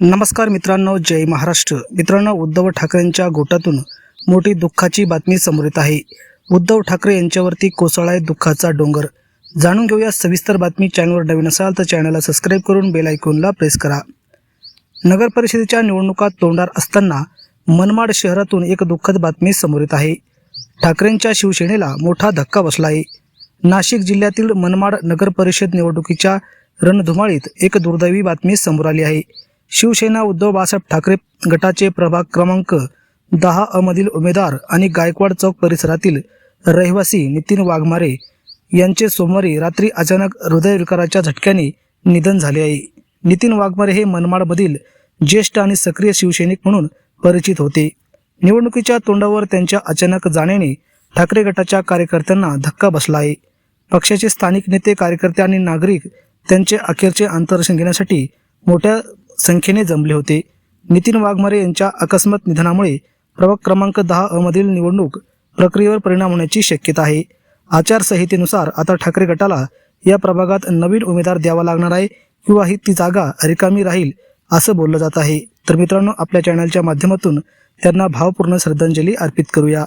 नमस्कार मित्रांनो जय महाराष्ट्र. मित्रांनो उद्धव ठाकरेंच्या गोटातून मोठी दुःखाची बातमी समोर येत आहे. उद्धव ठाकरे यांच्यावरती कोसळाय दुःखाचा डोंगर. जाणून घेऊया सविस्तर बातमी. चॅनलवर नवीन असाल तर चॅनलला सबस्क्राईब करून बेल आयकॉनला प्रेस करा. नगर परिषदेच्या निवडणुका तोंडार असताना मनमाड शहरातून एक दुःखद बातमी समोर येत आहे. ठाकरेंच्या शिवसेनेला मोठा धक्का बसला आहे. नाशिक जिल्ह्यातील मनमाड नगर परिषद निवडणुकीच्या रणधुमाळीत एक दुर्दैवी बातमी समोर आली आहे. शिवसेना उद्धव बाळासाहेब ठाकरे गटाचे प्रभाग क्रमांक दहा अमधील उमेदवार आणि गायकवाड चौक परिसरातील रहिवासी नितीन वाघमारे यांचे सोमवारी रात्री अचानक हृदयविकाराच्या झटक्याने निधन झाले आहे. नितीन वाघमारे हे मनमाडमधील ज्येष्ठ आणि सक्रिय शिवसैनिक म्हणून परिचित होते. निवडणुकीच्या तोंडावर त्यांच्या अचानक जाण्याने ठाकरे गटाच्या कार्यकर्त्यांना धक्का बसला आहे. पक्षाचे स्थानिक नेते कार्यकर्ते आणि नागरिक त्यांचे अखेरचे अंतरक्षण घेण्यासाठी मोठ्या संख्येने जमले होते. नितीन वाघमारे यांच्या अकस्मात निधनामुळे प्रभाग क्रमांक दहा अमधील निवडणूक प्रक्रियेवर परिणाम होण्याची शक्यता आहे. आचारसंहितेनुसार आता ठाकरे गटाला या प्रभागात नवीन उमेदवार द्यावा लागणार आहे किंवा ही ती जागा रिकामी राहील असं बोललं जात आहे. तर मित्रांनो आपल्या चॅनलच्या माध्यमातून त्यांना भावपूर्ण श्रद्धांजली अर्पित करूया.